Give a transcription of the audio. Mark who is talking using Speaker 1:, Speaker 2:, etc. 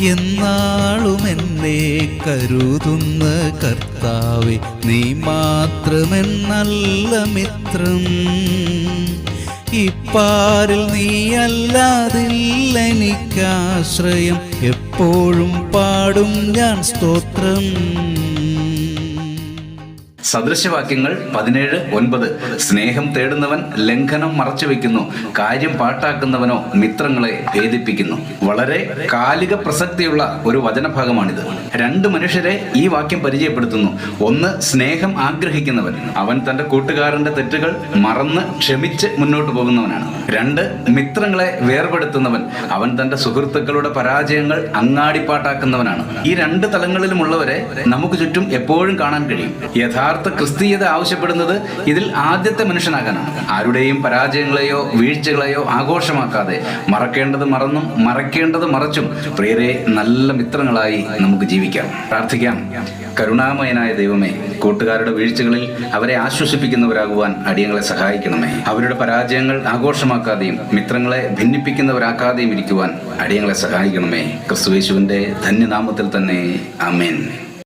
Speaker 1: എന്നാളും എന്നെ കരുതുന്ന കർത്താവെ നീ മാത്രമെന്നല്ല മിത്രം. ഇപ്പാരിൽ നീയല്ലാതില്ലെനിക്കാശ്രയം എപ്പോഴും പാടും ഞാൻ സ്തോത്രം.
Speaker 2: സദൃശവാക്യങ്ങൾ പതിനേഴ് ഒൻപത്. സ്നേഹം തേടുന്നവൻ ലംഘനം മറച്ചു വെക്കുന്നു കാര്യം പാട്ടാക്കുന്നവനോ മിത്രങ്ങളെ ഭേദിപ്പിക്കുന്നു. വളരെ കാലിക പ്രസക്തിയുള്ള ഒരു വചനഭാഗമാണിത്. രണ്ട് മനുഷ്യരെ ഈ വാക്യം പരിചയപ്പെടുത്തുന്നു. ഒന്ന് സ്നേഹം ആഗ്രഹിക്കുന്നവൻ. അവൻ തന്റെ കൂട്ടുകാരന്റെ തെറ്റുകൾ മറന്ന് ക്ഷമിച്ച് മുന്നോട്ട് പോകുന്നവനാണ്. രണ്ട് മിത്രങ്ങളെ വേർപെടുത്തുന്നവൻ. അവൻ തന്റെ സുഹൃത്തുക്കളുടെ പരാജയങ്ങൾ അങ്ങാടിപ്പാട്ടാക്കുന്നവനാണ്. ഈ രണ്ട് തലങ്ങളിലുമുള്ളവരെ നമുക്ക് ചുറ്റും എപ്പോഴും കാണാൻ കഴിയും. യഥാർത്ഥ ക്രിസ്തീയത ആവശ്യപ്പെടുന്നത് ഇതിൽ ആദ്യത്തെ മനുഷ്യനാകാനാണ്. ആരുടെയും പരാജയങ്ങളെയോ വീഴ്ചകളെയോ ആഘോഷമാക്കാതെ മറക്കേണ്ടത് മറന്നും മറക്കേണ്ടത് മറച്ചും പ്രിയരെ നല്ല മിത്രങ്ങളായി നമുക്ക് ജീവിക്കാം. പ്രാർത്ഥിക്കാം. കരുണാമയനായ ദൈവമേ കൂട്ടുകാരുടെ വീഴ്ചകളിൽ അവരെ ആശ്വസിപ്പിക്കുന്നവരാകുവാൻ അടിയങ്ങളെ സഹായിക്കണമേ. അവരുടെ പരാജയങ്ങൾ ആഘോഷമാക്കാതെയും മിത്രങ്ങളെ ഭിന്നിപ്പിക്കുന്നവരാക്കാതെയും ഇരിക്കുവാൻ അടിയങ്ങളെ സഹായിക്കണമേ. ക്രിസ്തുവേശുവിന്റെ ധന്യനാമത്തിൽ തന്നെ. അമേൻ